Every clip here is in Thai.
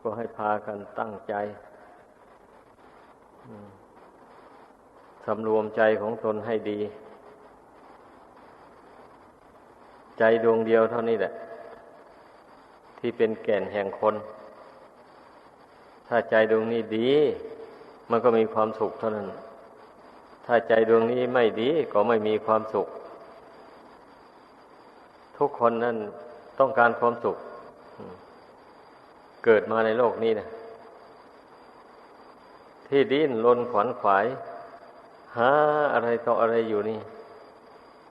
ก็ให้พากันตั้งใจสำรวมใจของตนให้ดี ใจดวงเดียวเท่านี้แหละ ที่เป็นแก่นแห่งคน ถ้าใจดวงนี้ดี มันก็มีความสุขเท่านั้น ถ้าใจดวงนี้ไม่ดีก็ไม่มีความสุข ทุกคนนั้นต้องการความสุข เกิดมาในโลกนี้นะที่ดิ้นรนขวัญขวาย หาอะไรต่ออะไรอยู่นี่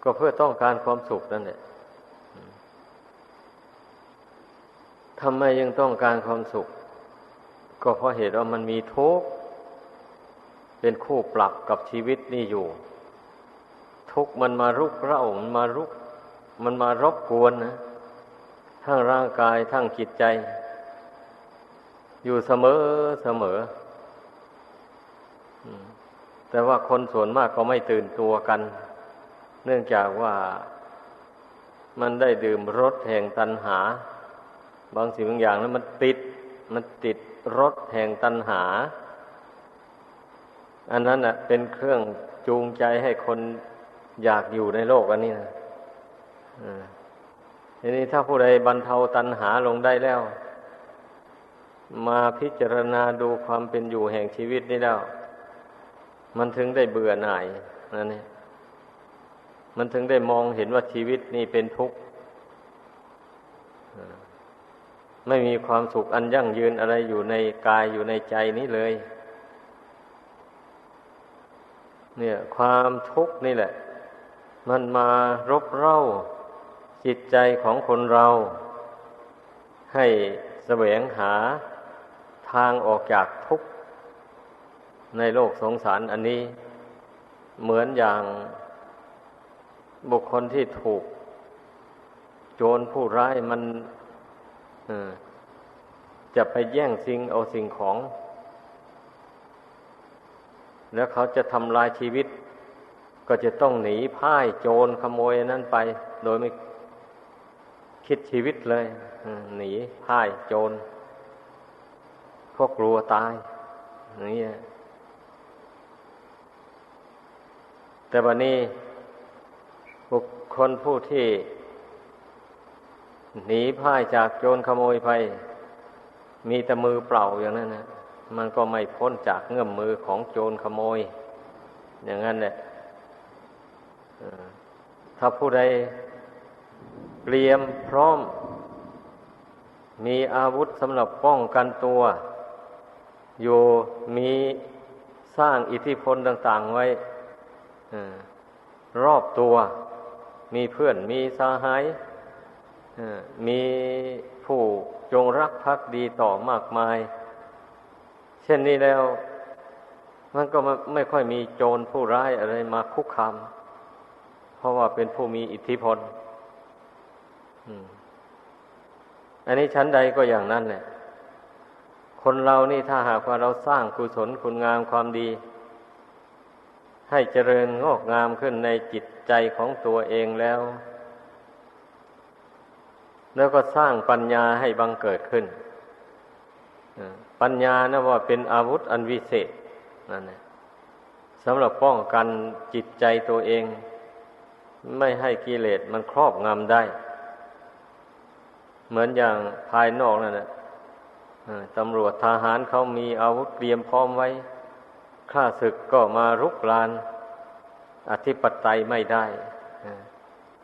ก็เพื่อต้องการความสุขนั่นแหละทำไมยังต้องการความสุข ก็เพราะเหตุว่ามันมีทุกข์เป็นคู่ปรับกับชีวิตนี่อยู่ ทุกข์มันมารุกเร้ามันมารุก มันมารบกวนนะทั้งร่างกายทั้งจิตใจ อยู่เสมอเสมอ แต่ว่าคนส่วนมากก็ไม่ตื่นตัวกัน เนื่องจากว่ามันได้ดื่มรสแห่งตัณหา บางสิ่งบางอย่างนั้นมันติด มันติดรสแห่งตัณหา อันนั้นอะเป็นเครื่องจูงใจให้คนอยากอยู่ในโลกอันนี้นะทีนี้ถ้าผู้ใดบรรเทาตัณหาลงได้แล้ว มาพิจารณาดูความเป็นอยู่แห่งชีวิตนี้แล้ว มันถึงได้เบื่อหน่ายนั่นเองมันถึงได้มองเห็นว่าชีวิตนี่เป็นทุกข์ไม่มีความสุขอันยั่งยืนอะไรอยู่ในกายอยู่ในใจนี้เลย เนี่ย ความทุกข์นี่แหละ มันมารบเร้าจิตใจของคนเรา ให้แสวงหา ทางออกจากทุกข์ในโลกสงสารอันนี้ เหมือนอย่างบุคคลที่ถูก โจรผู้ร้ายมันจะไปแย่งสิ่งเอาสิ่งของ แล้วเขาจะทำลายชีวิต ก็จะต้องหนีพ่ายโจรขโมยนั้นไป โดยไม่คิดชีวิตเลยหนีพ่ายโจร กกลัวตายอย่างนี่แต่วันนี้ บุคคลผู้ที่ หนีพ่ายจากโจรขโมยไป มีแต่มือเปล่าอย่างนั้นนะมันก็ไม่พ้นจากเงื่อมมือของโจรขโมย อย่างนั้นแหละถ้าผู้ใดเตรียมพร้อม มีอาวุธสำหรับป้องกันตัว อยู่มีสร้างอิทธิพลต่าง ๆ ไว้รอบตัว มีเพื่อนมีสาหายมีผู้จงรักภักดีต่อมากมาย เช่นนี้แล้ว มันก็ไม่ค่อยมีโจรผู้ร้ายอะไรมาคุกคามเพราะว่าเป็นผู้มีอิทธิพลอันนี้ชั้นใดก็อย่างนั้นแหละ คนเรานี่ถ้าหากว่าเราสร้างกุศลคุณงามความดี ให้เจริญงอกงามขึ้นในจิตใจของตัวเองแล้ว แล้วก็สร้างปัญญาให้บังเกิดขึ้น ปัญญานะว่าเป็นอาวุธอันวิเศษนั่นแหละสำหรับป้องกันจิตใจตัวเอง ไม่ให้กิเลสมันครอบงำได้ เหมือนอย่างภายนอกนั่นแหละ ตำรวจทหารเขามีอาวุธเตรียมพร้อมไว้ข้าศึกก็มารุกราน อธิปไตยไม่ได้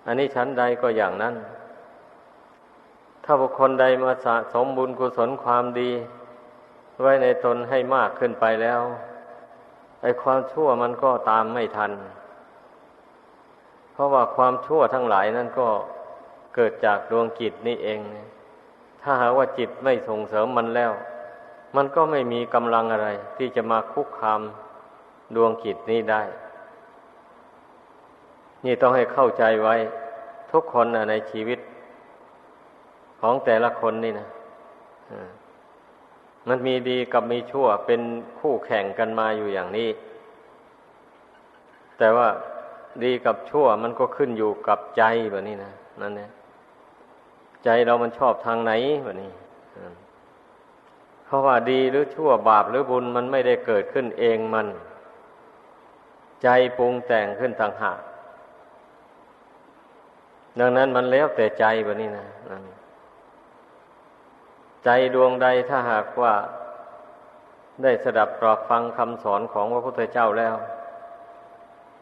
อันนี้ชั้นใดก็อย่างนั้น ถ้าบุคคลใดมาสะสมบุญกุศลความดี ไว้ในตนให้มากขึ้นไปแล้ว ไอ้ความชั่วมันก็ตามไม่ทัน เพราะว่าความชั่วทั้งหลายนั้นก็เกิดจากดวงจิตนี่เอง ถ้าหากว่าจิตไม่ส่งเสริมมันแล้ว มันก็ไม่มีกำลังอะไร ที่จะมาคุกคามดวงกิจนี้ได้ นี่ต้องให้เข้าใจไว้ ทุกคนนะในชีวิต ของแต่ละคนนี่นะมันมีดีกับมีชั่วเป็นคู่แข่งกันมาอยู่อย่างนี้ แต่ว่าดีกับชั่วมันก็ขึ้นอยู่กับใจแบบนี้นะนั่นเนี่ย ใจเรามันชอบทางไหนแบบนี้เพราะว่าดีหรือชั่วบาปหรือบุญมันไม่ได้เกิดขึ้นเองมัน ใจปรุงแต่งขึ้นต่างหากดังนั้นมันแล้วแต่ใจแบบนี้นะใจดวงใดถ้าหากว่าได้สดับตรอบฟังคำสอนของพระพุทธเจ้าแล้ว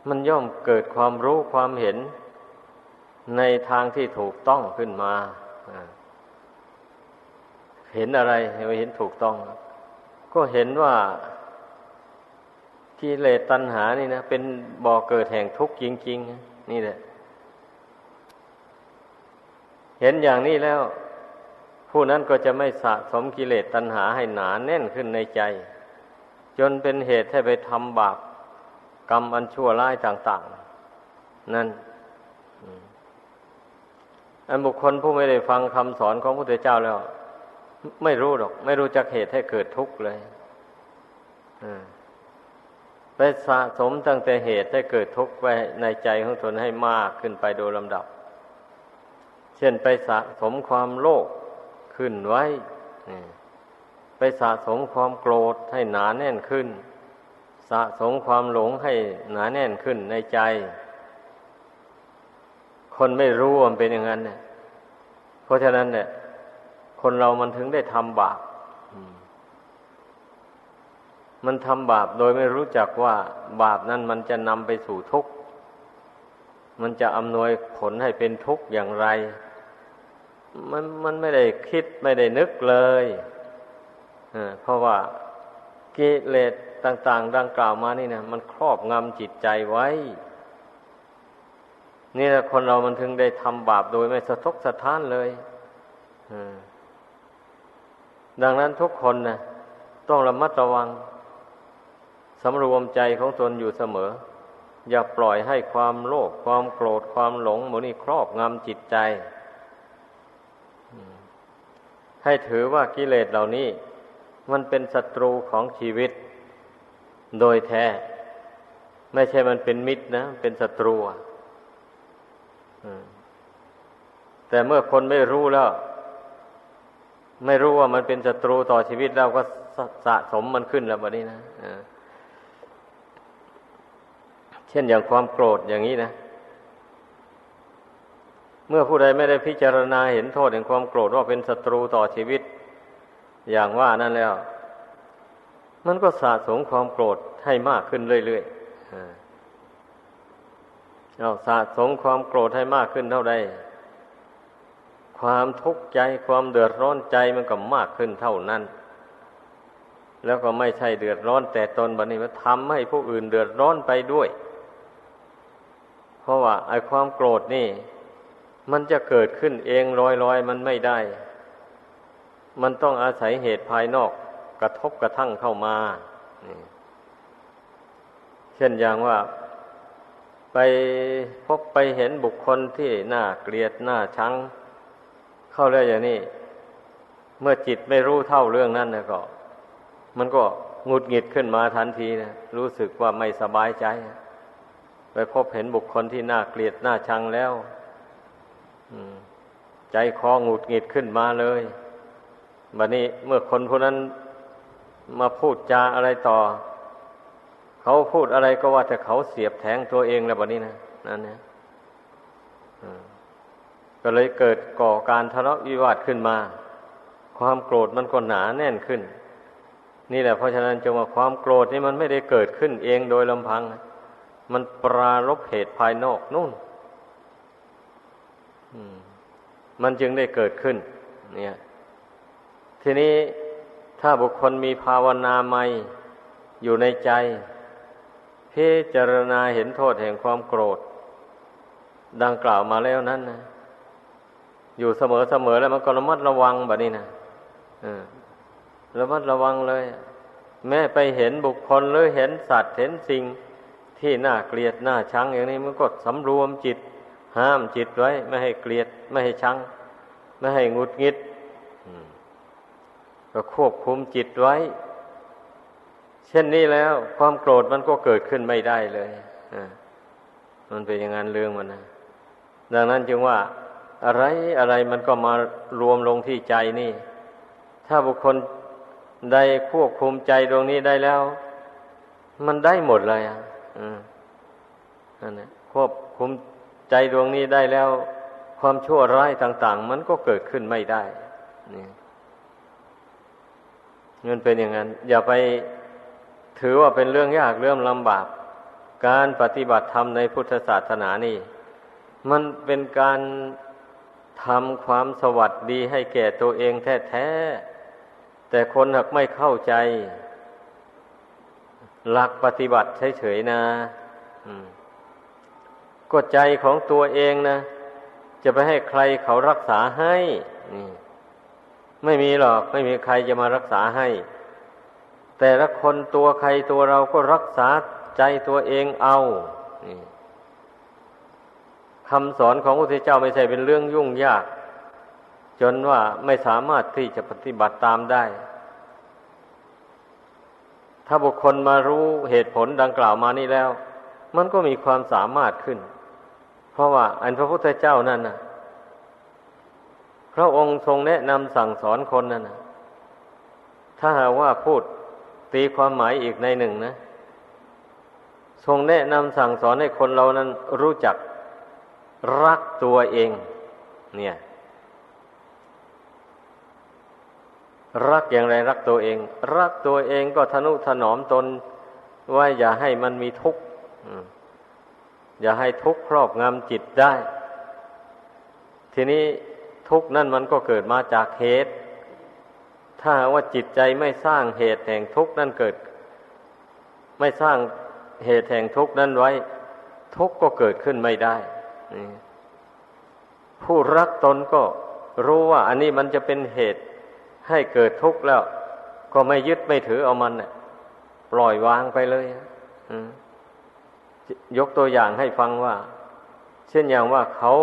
มันย่อมเกิดความรู้ความเห็นในทางที่ถูกต้องขึ้นมา เห็นอะไรเห็นถูกต้อง ก็เห็นว่ากิเลสตัณหานี่นะเป็นบ่อเกิดแห่งทุกข์จริง ๆ นี่แหละ เห็นอย่างนี้แล้ว ผู้นั้นก็จะไม่สะสมกิเลสตัณหาให้หนาแน่นขึ้นในใจ จนเป็นเหตุให้ไปทำบาปกรรมอันชั่วร้ายต่าง ๆ นั่น อันบุคคลผู้ไม่ได้ฟังคำสอนของพระพุทธเจ้าแล้ว ไม่รู้หรอก ไม่รู้จักเหตุให้เกิดทุกข์เลยไปสะสมตั้งแต่เหตุให้เกิดทุกข์ไว้ในใจของตนให้มากขึ้นไปโดยลำดับ เช่นไปสะสมความโลภขึ้นไว้ ไปสะสมความโกรธให้หนาแน่นขึ้น สะสมความหลงให้หนาแน่นขึ้นในใจ คนไม่รู้มันเป็นอย่างนั้นเนี่ย เพราะฉะนั้นเนี่ย คนเรามันถึงได้ทำบาปมันทำบาปโดยไม่รู้จักว่าบาปนั้นมันจะนำไปสู่ทุกข์ มันจะอำนวยผลให้เป็นทุกข์อย่างไร มันมันไม่ได้คิดไม่ได้นึกเลยเพราะว่ากิเลสต่าง ๆ ดังกล่าวมานี่นะมันครอบงำจิตใจไว้ นี่แหละคนเรามันถึงได้ทำบาปโดยไม่สะทกสะท้านเลยดังนั้นทุกคนนะต้องระมัดระวังสำรวมใจของตนอยู่เสมอ อย่าปล่อยให้ความโลภความโกรธความหลงหมนี้ครอบงำจิตใจ ให้ถือว่ากิเลสเหล่านี้ มันเป็นศัตรูของชีวิต โดยแท้ ไม่ใช่มันเป็นมิตรนะ เป็นศัตรู แต่เมื่อคนไม่รู้แล้ว ไม่รู้ว่ามันเป็นศัตรูต่อชีวิตเราก็สะสมมันขึ้นแล้วแบบนี้นะเช่นอย่างความโกรธอย่างนี้นะ เมื่อผู้ใดไม่ได้พิจารณาเห็นโทษแห่งความโกรธว่าเป็นศัตรูต่อชีวิต อย่างว่านั่นแล้ว มันก็สะสมความโกรธให้มากขึ้นเรื่อยๆ เอาสะสมความโกรธให้มากขึ้นเท่าใดความทุกข์ใจความเดือดร้อนใจมันก็มากขึ้นเท่านั้น แล้วก็ไม่ใช่เดือดร้อน แต่ตนบัดนี้มันทำให้ผู้อื่นเดือดร้อนไปด้วย เพราะว่าไอ้ความโกรธนี่ มันจะเกิดขึ้นเองลอยๆมันไม่ได้ มันต้องอาศัยเหตุภายนอกกระทบกระทั่งเข้ามาเช่นอย่างว่า ไปพบไปเห็นบุคคลที่น่าเกลียดน่าชังเข้าแล้วอย่างนี้ เมื่อจิตไม่รู้เท่าเรื่องนั้นนะก็ มันก็งุดหงิดขึ้นมาทันทีนะรู้สึกว่าไม่สบายใจ ไปพบเห็นบุคคลที่น่าเกลียดน่าชังแล้วใจคอหงุดหงิดขึ้นมาเลยบัดนี้เมื่อคนผู้นั้นมาพูดจาอะไรต่อ เขาพูดอะไรก็ว่าแต่เขาเสียบแทงตัวเองแล้วแบบนี้นะนั่นเนี่ยก็เลยเกิดก่อการทะเลาะวิวาทขึ้นมา ความโกรธมันก็หนาแน่นขึ้น นี่แหละเพราะฉะนั้นจงว่าความโกรธนี่มันไม่ได้เกิดขึ้นเองโดยลำพัง มันปรารบเหตุภายนอกนู่นมันจึงได้เกิดขึ้น เนี่ย ทีนี้ถ้าบุคคลมีภาวนาใหม่อยู่ในใจ พิจารณาเห็นโทษแห่งความโกรธ ดังกล่าวมาแล้วนั้นนะอยู่เสมอเสมอแล้วมันก็ระมัดระวังแบบนี้นะระมัดระวังเลย แม้ไปเห็นบุคคลหรือเห็นสัตว์เห็นสิ่งที่น่าเกลียดน่าชังอย่างนี้มันก็สำรวมจิต ห้ามจิตไว้ ไม่ให้เกลียด ไม่ให้ชัง ไม่ให้งุดงิดก็ควบคุมจิตไว้ เช่นนี้แล้ว ความโกรธมันก็เกิดขึ้นไม่ได้เลยมันเป็นอย่างนั้นเรื่องมันนะดังนั้นจึงว่าอะไรอะไรมันก็มารวมลงที่ใจนี่ ถ้าบุคคลได้ควบคุมใจดวงนี้ได้แล้ว มันได้หมดเลยอะอืมนั่นแหละควบคุมใจดวงนี้ได้แล้ว ความชั่วร้ายต่าง ๆ มันก็เกิดขึ้นไม่ได้นี่มันเป็นอย่างนั้น อย่าไป ถือว่าเป็นเรื่องยากเรื่องลำบาก การปฏิบัติธรรมในพุทธศาสนานี่ มันเป็นการทำความสวัสดีให้แก่ตัวเองแท้ๆ แต่คนหากไม่เข้าใจ หลักปฏิบัติเฉยๆนะก็ใจของตัวเองนะ จะไปให้ใครเขารักษาให้ ไม่มีหรอก ไม่มีใครจะมารักษาให้ แต่ละคนตัวใครตัวเราก็รักษาใจตัวเองเอาคำสอนของพระพุทธเจ้าไม่ใช่เป็นเรื่องยุ่งยาก จนว่าไม่สามารถที่จะปฏิบัติตามได้ ถ้าบุคคลมารู้เหตุผลดังกล่าวมานี่แล้ว มันก็มีความสามารถขึ้น เพราะว่าอันพระพุทธเจ้านั่นนะพระองค์ทรงแนะนำสั่งสอนคนนั่นนะถ้าหากว่าพูด ตีความหมายอีกในหนึ่งนะ ทรงแนะนำสั่งสอนให้คนเรานั้นรู้จักรักตัวเอง เนี่ย รักอย่างไรรักตัวเอง รักตัวเองก็ทนุถนอมตนว่าอย่าให้มันมีทุกข์อย่าให้ทุกข์ครอบงำจิตได้ ทีนี้ทุกข์นั่นมันก็เกิดมาจากเหตุ ถ้าว่าจิตใจไม่สร้างเหตุแห่งทุกข์นั่นเกิด ไม่สร้างเหตุแห่งทุกข์นั้นไว้ ทุกข์ก็เกิดขึ้นไม่ได้ผู้รักตนก็รู้ว่า อันนี้มันจะเป็นเหตุให้เกิดทุกข์แล้ว ก็ไม่ยึดไม่ถือเอามันเนี่ยปล่อยวางไปเลยยกตัวอย่างให้ฟังว่า เช่นอย่างว่าเขา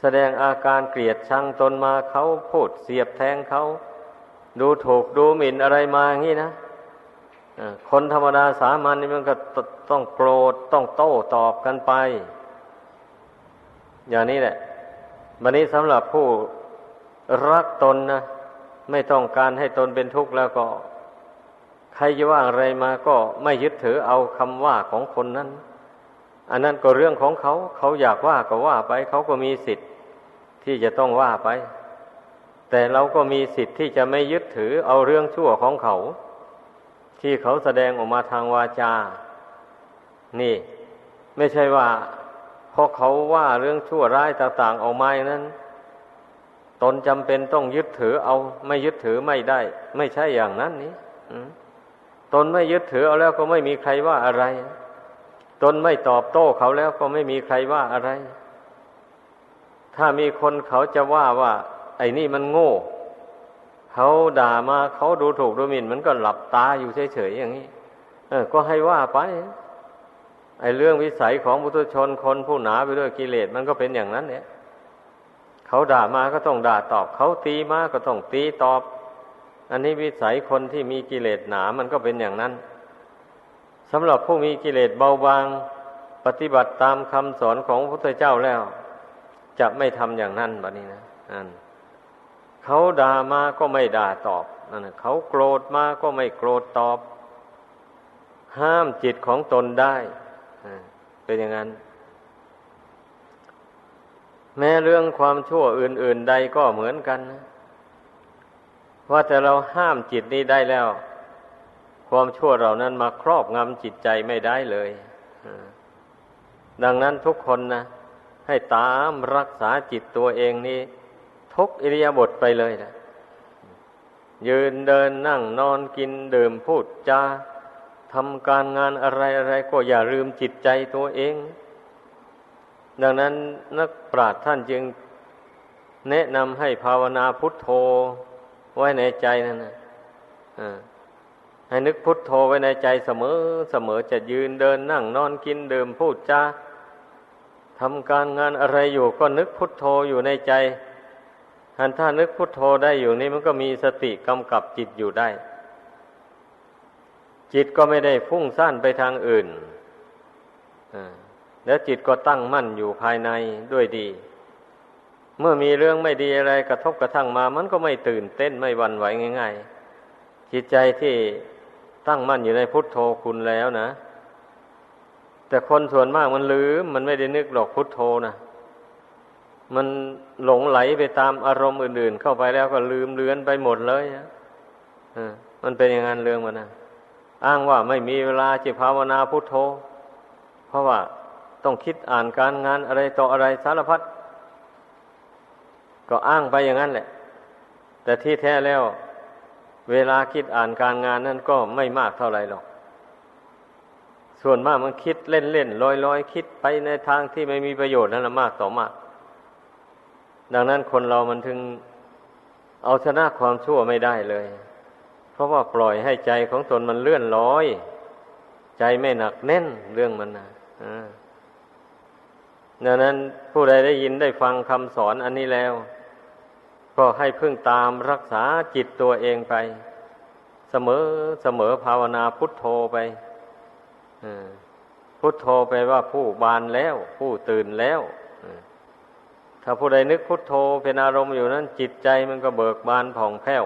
แสดงอาการเกลียดชังตนมาเขาพูดเสียบแทงเขา ดูถูกดูหมิ่นอะไรมาอย่างนี้นะคนธรรมดาสามัญนี่มันก็ต้องโกรธต้องโต้ตอบกันไป อย่างนี้แหละวันนี้สำหรับผู้รักตนนะไม่ต้องการให้ตนเป็นทุกข์แล้วก็ ใครจะว่าอะไรมาก็ไม่ยึดถือเอาคำว่าของคนนั้น อันนั้นก็เรื่องของเขา เขาอยากว่าก็ว่าไป เขาก็มีสิทธิ์ที่จะต้องว่าไป แต่เราก็มีสิทธิ์ที่จะไม่ยึดถือเอาเรื่องชั่วของเขา ที่เขาแสดงออกมาทางวาจา นี่ ไม่ใช่ว่าพอเขาว่าเรื่องชั่วร้ายต่างๆออกมาอย่างนั้น ตนจำเป็นต้องยึดถือเอาไม่ยึดถือไม่ได้ ไม่ใช่อย่างนั้นนี่ตนไม่ยึดถือเอาแล้วก็ไม่มีใครว่าอะไร ตนไม่ตอบโต้เขาแล้วก็ไม่มีใครว่าอะไร ถ้ามีคนเขาจะว่าว่า ไอ้นี่มันโง่ เขาด่ามาเขาดูถูกดูหมิ่น มันก็หลับตาอยู่เฉยๆอย่างนี้ เออ ก็ให้ว่าไป ไอ้เรื่องวิสัยของบุตุชนคนผู้หนาไปด้วยกิเลสมันก็เป็นอย่างนั้น เนี่ยเขาด่ามาก็ต้องด่าตอบ เขาตีมาก็ต้องตีตอบ อันนี้วิสัยคนที่มีกิเลสหนามันก็เป็นอย่างนั้นสำหรับผู้มีกิเลสเบาบาง ปฏิบัติตามคำสอนของพระพุทธเจ้าแล้ว จะไม่ทำอย่างนั้นแบบนี้นะอัน เขาด่ามาก็ไม่ด่าตอบนั่นเขาโกรธมาก็ไม่โกรธตอบ ห้ามจิตของตนได้เป็นอย่างนั้น แม้เรื่องความชั่วอื่น ๆ ใดก็เหมือนกันนะว่าแต่เราห้ามจิตนี้ได้แล้ว ความชั่วเหล่านั้นมาครอบงำจิตใจไม่ได้เลยดังนั้นทุกคนนะให้ตามรักษาจิตตัวเองนี้ ทุกอิริยาบถไปเลยนะยืนเดินนั่งนอนกินดื่มพูดจาทำการงานอะไรอะไรก็อย่าลืมจิตใจตัวเอง ดังนั้นนักปราชญ์ท่านจึงแนะนำให้ภาวนาพุทโธไว้ในใจนั่นนะให้นึกพุทโธไว้ในใจเสมอเสมอจะยืนเดินนั่งนอนกินดื่มพูดจาทำการงานอะไรอยู่ก็นึกพุทโธอยู่ในใจ อันถ้านึกพุทโธได้อยู่นี่มันก็มีสติกำกับจิตอยู่ได้ จิตก็ไม่ได้ฟุ้งซ่านไปทางอื่นแล้วจิตก็ตั้งมั่นอยู่ภายในด้วยดี เมื่อมีเรื่องไม่ดีอะไรกระทบกระทั่งมา มันก็ไม่ตื่นเต้นไม่วันไหวง่าย ๆ จิตใจที่ตั้งมั่นอยู่ในพุทโธคุณแล้วนะ แต่คนส่วนมากมันลืมมันไม่ได้นึกหรอกพุทโธนะ มันหลงไหลไปตามอารมณ์อื่น ๆ เข้าไปแล้วก็ลืมเลือนไปหมดเลยนะมันเป็นอย่างนั้นเรื่องมันนะอ้างว่าไม่มีเวลาจะภาวนาพุทโธ เพราะว่าต้องคิดอ่านการงานอะไรต่ออะไรสารพัดก็อ้างไปอย่างนั้นแหละ แต่ที่แท้แล้ว เวลาคิดอ่านการงานนั่นก็ไม่มากเท่าไหร่หรอก ส่วนมากมันคิดเล่นๆลอยๆ คิดไปในทางที่ไม่มีประโยชน์นั่นแหละมากต่อมาก ดังนั้นคนเรามันถึงเอาชนะความชั่วไม่ได้เลย เพราะว่าปล่อยให้ใจของตนมันเลื่อนลอย ใจไม่หนักแน่นเรื่องมันนะดังนั้นผู้ใดได้ยินได้ฟังคำสอนอันนี้แล้ว ก็ให้พึ่งตามรักษาจิตตัวเองไป เสมอเสมอภาวนาพุทโธไปพุทโธไปว่าผู้บานแล้ว ผู้ตื่นแล้ว ถ้าผู้ใดนึกพุทโธเป็นอารมณ์อยู่นั้น จิตใจมันก็เบิกบานผ่องแผ้ว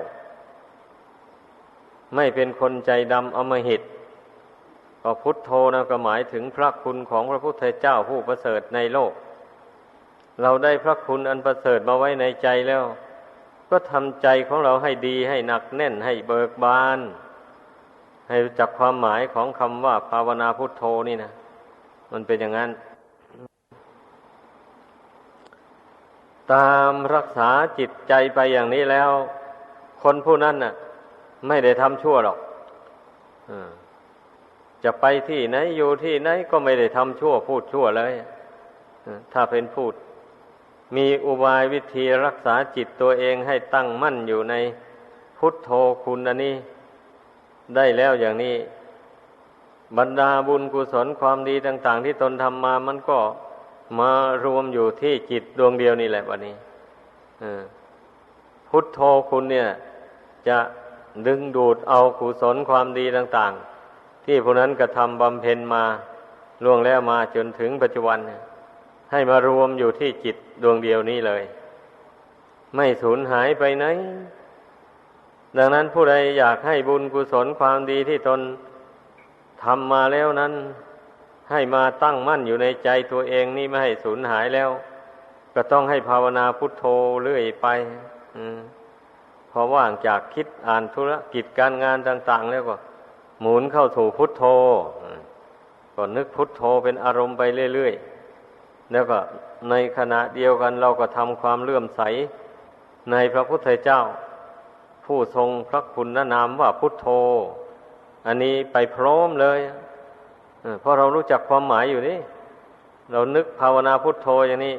ไม่เป็นคนใจดำอมหิตก็พุทโธนะก็หมายถึงพระคุณของพระพุทธเจ้าผู้ประเสริฐในโลก เราได้พระคุณอันประเสริฐมาไว้ในใจแล้ว ก็ทำใจของเราให้ดีให้หนักแน่นให้เบิกบาน ให้รู้จักความหมายของคำว่าภาวนาพุทโธนี่นะมันเป็นอย่างนั้น ตามรักษาจิตใจไปอย่างนี้แล้ว คนผู้นั้นน่ะ ไม่ได้ทำชั่วหรอกจะไปที่ไหนอยู่ที่ไหนก็ไม่ได้ทำชั่วพูดชั่วเลยถ้าเป็นพูด มีอุบายวิธีรักษาจิตตัวเองให้ตั้งมั่นอยู่ในพุทโธคุณอันนี้ ได้แล้วอย่างนี้ บรรดาบุญกุศลความดีต่าง ๆ ที่ตนทำมามันก็ มารวมอยู่ที่จิตดวงเดียวนี่แหละวันนี้พุทโธคุณเนี่ย จะดึงดูดเอากุศลความดีต่าง ๆ ที่ผู้นั้นกระทำบำเพ็ญมาล่วงแล้วมาจนถึงปัจจุบันให้มารวมอยู่ที่จิตดวงเดียวนี้เลย ไม่สูญหายไปไหน ดังนั้นผู้ใดอยากให้บุญกุศลความดีที่ตนทำมาแล้วนั้น ให้มาตั้งมั่นอยู่ในใจตัวเองนี่ไม่ให้สูญหายแล้ว ก็ต้องให้ภาวนาพุทโธเรื่อยไปอพอว่างจากคิดอ่านธุรกิจการงานต่าง ๆ แล้วก็ หมุนเข้าสู่พุทโธก็นึกพุทโธเป็นอารมณ์ไปเรื่อยๆแล้วก็ในขณะเดียวกันเราก็ทำความเลื่อมใส ในพระพุทธเจ้า ผู้ทรงพระคุณนามว่าพุทโธ อันนี้ไปพร้อมเลย เพราะเรารู้จักความหมายอยู่นี่ เรานึกภาวนาพุทโธอย่างนี้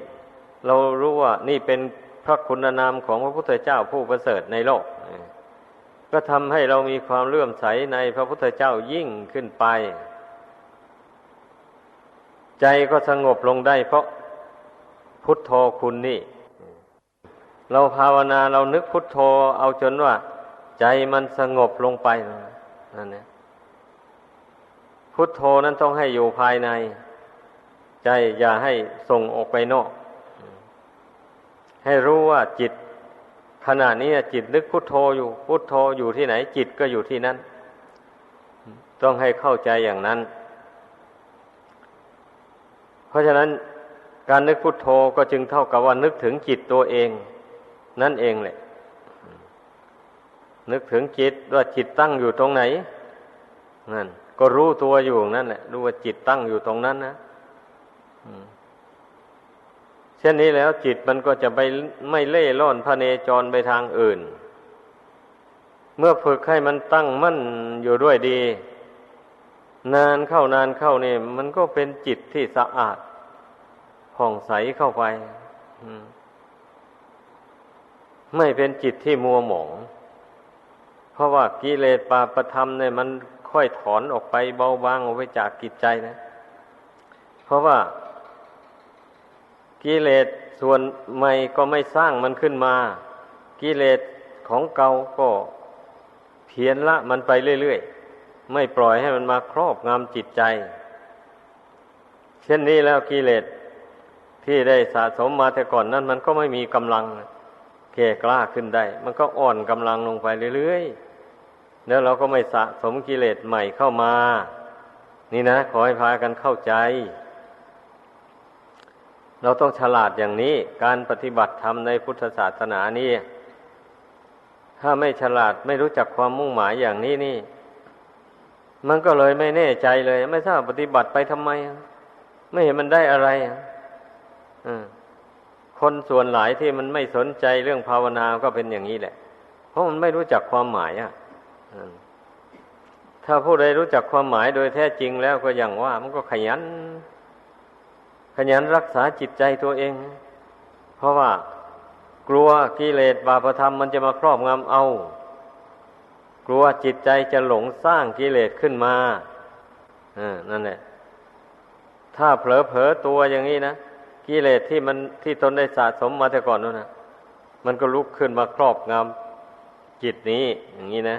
เรารู้ว่านี่เป็นพระคุณนามของพระพุทธเจ้าผู้ประเสริฐในโลก ก็ทำให้เรามีความเลื่อมใสในพระพุทธเจ้ายิ่งขึ้นไป ใจก็สงบลงได้เพราะพุทโธคุณนี่ เราภาวนาเรานึกพุทโธเอาจนว่า ใจมันสงบลงไปนั่นเนี่ย พุทโธนั้นต้องให้อยู่ภายใน ใจอย่าให้ส่งออกไปนอก ให้รู้ว่าจิตขณะนี้จิตนึกพุทโธอยู่พุทโธอยู่ที่ไหน จิตก็อยู่ที่นั้น ต้องให้เข้าใจอย่างนั้น เพราะฉะนั้นการนึกพุทโธก็จึงเท่ากับว่านึกถึงจิตตัวเอง นั่นเองแหละ นึกถึงจิตว่าจิตตั้งอยู่ตรงไหนนั่น ก็รู้ตัวอยู่นั่นแหละรู้ว่าจิตตั้งอยู่ตรงนั้นนะเช่นนี้แล้วจิตมันก็จะไปไม่เล่ร่อนพระเนจรไปทางอื่น เมื่อฝึกให้มันตั้งมั่นอยู่ด้วยดี นานเข้านานเข้านี่มันก็เป็นจิตที่สะอาดผ่องใสเข้าไปไม่เป็นจิตที่มัวหมอง เพราะว่ากิเลสปาประธรรมเนี่ยมัน ค่อยถอนออกไปเบาบางออกไปจากกิจใจนะ เพราะว่ากิเลสส่วนใหม่ก็ไม่สร้างมันขึ้นมา กิเลสของเก่าก็เพียนละมันไปเรื่อยๆ ไม่ปล่อยให้มันมาครอบงำจิตใจ เช่นนี้แล้วกิเลสที่ได้สะสมมาแต่ก่อนนั้น มันก็ไม่มีกำลังแก่กล้าขึ้นได้ มันก็อ่อนกำลังลงไปเรื่อยๆ แล้วเราก็ไม่สะสมกิเลสใหม่เข้ามา นี่นะ ขอให้พากันเข้าใจ เราต้องฉลาดอย่างนี้ การปฏิบัติธรรมในพุทธศาสนานี่ ถ้าไม่ฉลาดไม่รู้จักความมุ่งหมายอย่างนี้นี่ มันก็เลยไม่แน่ใจเลย ไม่ทราบปฏิบัติไปทำไม ไม่เห็นมันได้อะไรอะคนส่วนหลายที่มันไม่สนใจเรื่องภาวนาก็เป็นอย่างนี้แหละ เพราะมันไม่รู้จักความหมายอะ ถ้าผู้ใดรู้จักความหมายโดยแท้จริงแล้วก็อย่างว่า มันก็ขยัน ขยันรักษาจิตใจตัวเอง เพราะว่ากลัวกิเลสบาปธรรมมันจะมาครอบงำเอา กลัวจิตใจจะหลงสร้างกิเลสขึ้นมาอ่านั่นแหละถ้าเผลอเผลอตัวอย่างนี้นะกิเลสที่มันที่ตนได้สะสมมาแต่ก่อนนู้นนะมันก็ลุกขึ้นมาครอบงำจิตนี้ อย่างนี้นะ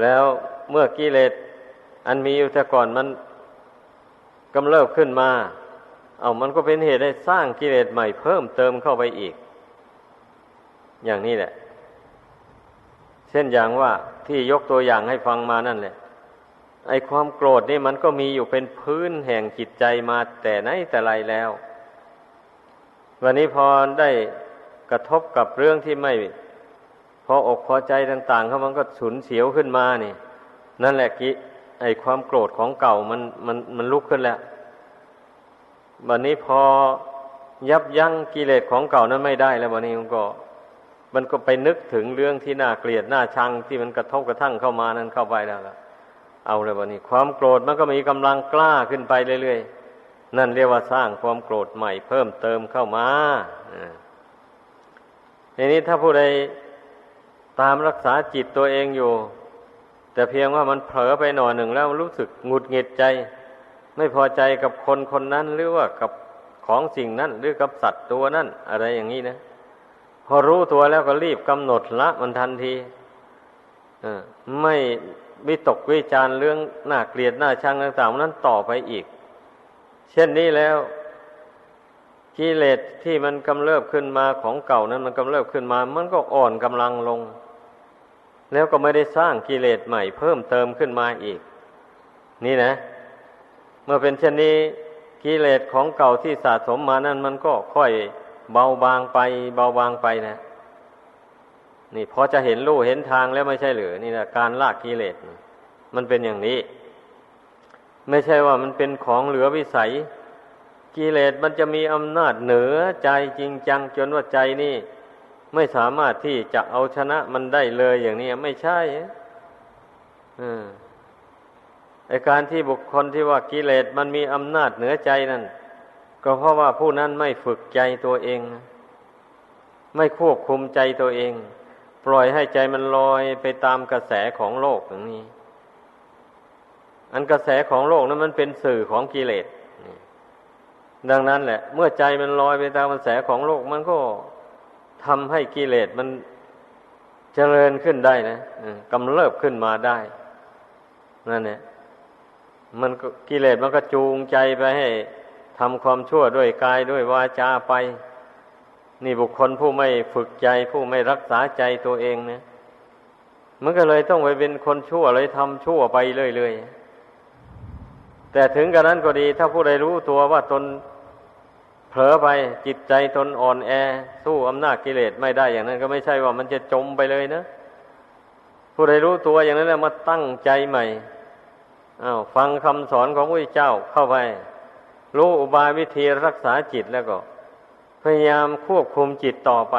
แล้วเมื่อกิเลสอันมีอยู่แต่ก่อนมันกำเริบขึ้นมา เอามันก็เป็นเหตุให้สร้างกิเลสใหม่เพิ่มเติมเข้าไปอีก อย่างนี้แหละ เช่นอย่างว่าที่ยกตัวอย่างให้ฟังมานั่นแหละ ไอความโกรธนี่มันก็มีอยู่เป็นพื้นแห่งจิตใจมาแต่ไหนแต่ไรแล้ว วันนี้พอได้กระทบกับเรื่องที่ไม่ พออกพอใจต่างๆเขามันก็ฉุนเฉียวขึ้นมานี่ นั่นแหละกิไอความโกรธของเก่ามันมันมันลุกขึ้นแล้ววันนี้พอยับยั้งกิเลสของเก่านั้นไม่ได้แล้ววันนี้มันก็ มันก็ไปนึกถึงเรื่องที่น่าเกลียดน่าชังที่มันกระทบกระทั่งเข้ามานั้นเข้าไปแล้วล่ะเอาเลยวันนี้ ความโกรธมันก็มีกำลังกล้าขึ้นไปเรื่อยๆนั่นเรียกว่าสร้างความโกรธใหม่เพิ่มเติมเข้ามาทีนี้ถ้าผู้ใด ตามรักษาจิตตัวเองอยู่ แต่เพียงว่ามันเผลอไปหน่อยหนึ่งแล้วรู้สึกหงุดหงิดใจ ไม่พอใจกับคนคนนั้นหรือว่ากับของสิ่งนั้นหรือกับสัตว์ตัวนั้นอะไรอย่างนี้นะพอรู้ตัวแล้วก็รีบกำหนดละมันทันทีไม่วิตกวิจารเรื่องน่าเกลียดน่าชังต่างๆนั้นต่อไปอีก เช่นนี้แล้วกิเลสที่มันกำเริบขึ้นมาของเก่านั้นมันกำเริบขึ้นมา มันก็อ่อนกำลังลง แล้วก็ไม่ได้สร้างกิเลสใหม่เพิ่มเติมขึ้นมาอีก นี่นะ เมื่อเป็นเช่นนี้กิเลสของเก่าที่สะสมมานั้นมันก็ค่อยเบาบางไป เบาบางไปนะ นี่พอจะเห็นลู่เห็นทางแล้วไม่ใช่หรือนี่นะการลากกิเลสมันเป็นอย่างนี้ ไม่ใช่ว่ามันเป็นของเหลือวิสัยกิเลสมันจะมีอำนาจเหนือใจจริงจังจนว่าใจนี่ ไม่สามารถที่จะเอาชนะมันได้เลยอย่างนี้ไม่ใช่ไอการที่บุคคลที่ว่ากิเลสมันมีอำนาจเหนือใจนั่น ก็เพราะว่าผู้นั้นไม่ฝึกใจตัวเอง ไม่ควบคุมใจตัวเอง ปล่อยให้ใจมันลอยไปตามกระแสของโลกอย่างนี้ อันกระแสของโลกนั้นมันเป็นสื่อของกิเลสดังนั้นแหละ เมื่อใจมันลอยไปตามกระแสของโลกมันก็ ทำให้กิเลสมันเจริญขึ้นได้นะกำเริบขึ้นมาได้นั่นเนี่ยมันกิเลสมันก็จูงใจไปให้ทำความชั่วด้วยกายด้วยวาจาไป นี่บุคคลผู้ไม่ฝึกใจผู้ไม่รักษาใจตัวเองเนี่ยมันก็เลยต้องไปเป็นคนชั่วเลยทำชั่วไปเรื่อยๆแต่ถึงกระนั้นก็ดี ถ้าผู้ใดรู้ตัวว่าตน ลอไปจิตใจตนอ่อนแอ สู้อำนาจกิเลสไม่ได้อย่างนั้น ก็ไม่ใช่ว่ามันจะจมไปเลยนะผู้ใดรู้ตัวอย่างนั้นแล้วมาตั้งใจใหม่อ้าวฟังคำสอนของพระเจ้าเข้าไป รู้อุบายวิธีรักษาจิตแล้วก็ พยายามควบคุมจิตต่อไป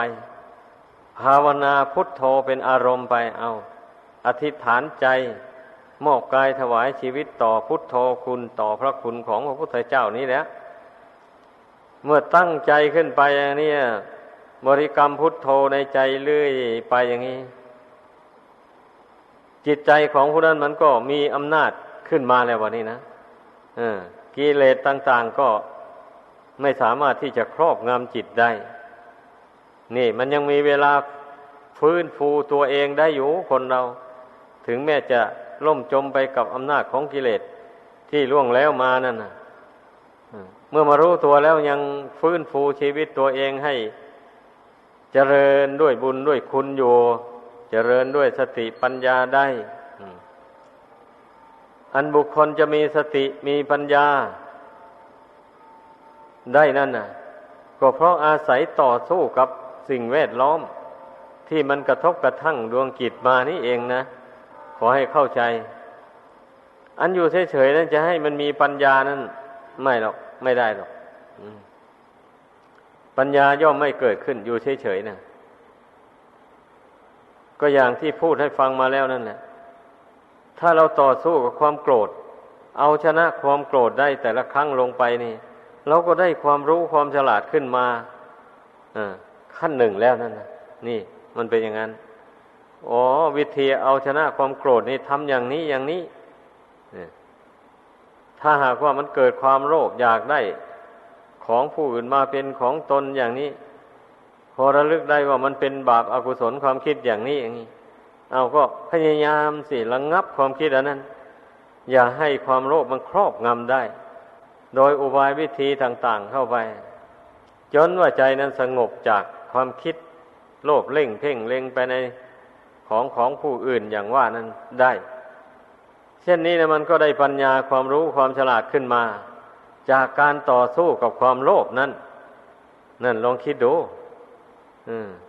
ภาวนาพุทโธเป็นอารมณ์ไปเอา อธิษฐานใจ มอบกายถวายชีวิตต่อพุทโธคุณต่อพระคุณของพระพุทธเจ้านี้แหละ เมื่อตั้งใจขึ้นไปอย่างนี้บริกรรมพุทโธในใจเรื่อยไปอย่างนี้ จิตใจของผู้นั้นมันก็มีอำนาจขึ้นมาแล้ววันนี้นะกิเลสต่าง ๆก็ไม่สามารถที่จะครอบงำจิตได้ นี่มันยังมีเวลาฟื้นฟูตัวเองได้อยู่คนเรา ถึงแม้จะล่มจมไปกับอำนาจของกิเลสที่ล่วงแล้วมานั่นนะ เมื่อมารู้ตัวแล้วยังฟื้นฟูชีวิตตัวเองให้ เจริญด้วยบุญด้วยคุณอยู่ เจริญด้วยสติปัญญาได้ อันบุคคลจะมีสติมีปัญญา ได้นั่นน่ะ ก็เพราะอาศัยต่อสู้กับสิ่งแวดล้อม ที่มันกระทบกระทั่งดวงกิจมานี่เองนะ ขอให้เข้าใจ อันอยู่เฉยๆนั้นจะให้มันมีปัญญานั้น ไม่หรอก ไม่ได้หรอกปัญญาย่อมไม่เกิดขึ้นอยู่เฉยๆนะก็อย่างที่พูดให้ฟังมาแล้วนั่นแหละ ถ้าเราต่อสู้กับความโกรธ เอาชนะความโกรธได้แต่ละครั้งลงไปนี่ เราก็ได้ความรู้ความฉลาดขึ้นมาอ่าขั้นหนึ่งแล้วนั่นนะนี่ มันเป็นอย่างนั้น อ๋อ วิธีเอาชนะความโกรธนี่ทำอย่างนี้อย่างนี้ ถ้าหากว่ามันเกิดความโลภอยากได้ของผู้อื่นมาเป็นของตนอย่างนี้ พอระลึกได้ว่ามันเป็นบาปอากุศลความคิดอย่างนี้อย่างนี้ เอาก็พยายามสิระงงับความคิดอันนั้น อย่าให้ความโลภมันครอบงำได้ โดยอุบายวิธีต่างๆเข้าไป จนว่าใจนั้นสงบจากความคิดโลภเล่งเพ่งเล็งไปในของของผู้อื่นอย่างว่านั้นได้ ช่นนี้นะมันก็ได้ปัญญาความรู้ความฉลาดขึ้นมา จากการต่อสู้กับความโลภนั้นนั่นลองคิดดู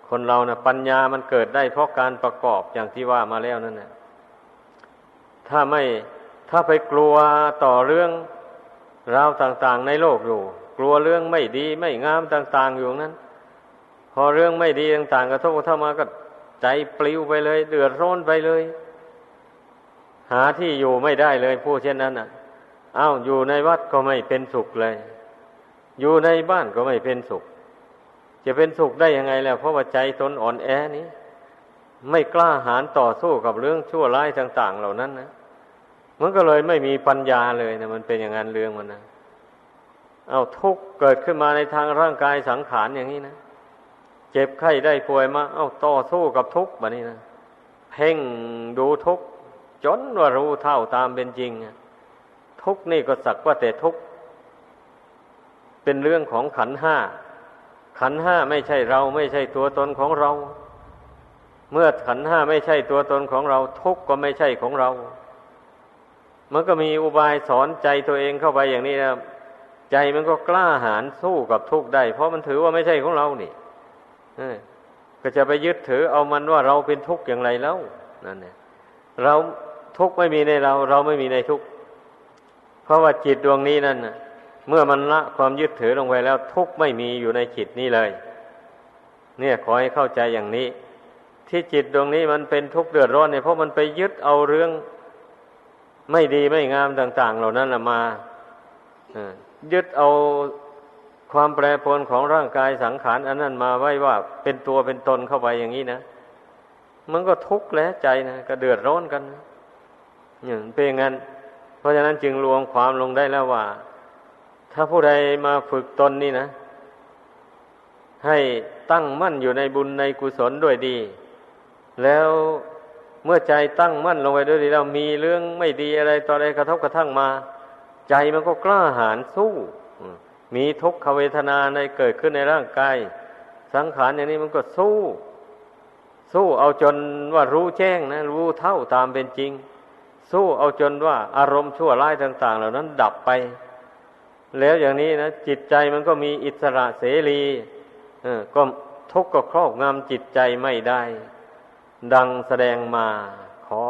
คนเรานะปัญญามันเกิดได้เพราะการประกอบอย่างที่ว่ามาแล้วนั่นนะถ้าไม่ถ้าไปกลัวต่อเรื่องราวต่างๆ ในโลกอยู่ กลัวเรื่องไม่ดีไม่งามต่าง ๆ อยู่นั้น พอเรื่องไม่ดีต่างๆกระทบกระทั่งมาก็ใจปลิวไปเลย เดือดร้อนไปเลย หาที่อยู่ไม่ได้เลยผู้เช่นนั้นอะอ้าวอยู่ในวัดก็ไม่เป็นสุขเลย อยู่ในบ้านก็ไม่เป็นสุข จะเป็นสุขได้ยังไงแล้ว เพราะว่าใจตนอ่อนแอนี้ ไม่กล้าหาญต่อสู้กับเรื่องชั่วร้ายต่าง ๆ เหล่านั้นนะมันก็เลยไม่มีปัญญาเลยนะมันเป็นอย่างนั้นเรื่องมันนะเอาทุกข์เกิดขึ้นมาในทางร่างกายสังขารอย่างนี้นะเจ็บไข้ได้ป่วยมา เอาต่อสู้กับทุกข์แบบนี้นะเพ่งดูทุกข์ จนว่ารู้เท่าตามเป็นจริง ทุกนี่ก็สักว่าแต่ทุก เป็นเรื่องของขันห้า ขันห้าไม่ใช่เราไม่ใช่ตัวตนของเรา เมื่อขันห้าไม่ใช่ตัวตนของเรา ทุกก็ไม่ใช่ของเรา มันก็มีอุบายสอนใจตัวเองเข้าไปอย่างนี้นะใจมันก็กล้าหาญสู้กับทุกได้ เพราะมันถือว่าไม่ใช่ของเรานี่ก็จะไปยึดถือเอามันว่าเราเป็นทุกข์อย่างไรแล้วนั่นเนี่ยเรา ทุกข์ไม่มีในเรา เราไม่มีในทุกข์เพราะว่าจิตดวงนี้นั่นเมื่อมันละความยึดถือลงไปแล้ว ทุกข์ไม่มีอยู่ในจิตนี้เลย เนี่ยขอให้เข้าใจอย่างนี้ ที่จิตดวงนี้มันเป็นทุกข์เดือดร้อนเนี่ยเพราะมันไปยึดเอาเรื่องไม่ดีไม่งามต่าง ๆ เหล่านั้นมายึดเอาความแปรปรวนของร่างกายสังขารอันนั้นมาไว้ว่าเป็นตัวเป็นตนเข้าไปอย่างนี้นะ มันก็ทุกข์แล้วใจนะก็เดือดร้อนกัน อย่างเป็นอย่างนั้น เพราะฉะนั้นจึงรวมความลงได้แล้วว่า ถ้าผู้ใดมาฝึกตนนี่นะ ให้ตั้งมั่นอยู่ในบุญในกุศลด้วยดี แล้วเมื่อใจตั้งมั่นลงไปด้วยดีแล้วมีเรื่องไม่ดีอะไรต่ออะไรกระทบกระทั่งมา ใจมันก็กล้าหาญสู้มีทุกขเวทนาในเกิดขึ้นในร่างกาย สังขารอย่างนี้มันก็สู้ สู้เอาจนว่ารู้แจ้งนะ รู้เท่าตามเป็นจริง สู้เอาจนว่าอารมณ์ชั่วร้ายต่าง ๆ เหล่านั้นดับไป แล้วอย่างนี้นะจิตใจมันก็มีอิสระเสรีเออก็ทุกข์ก็ครอบงำจิตใจไม่ได้ ดังแสดงมาขอ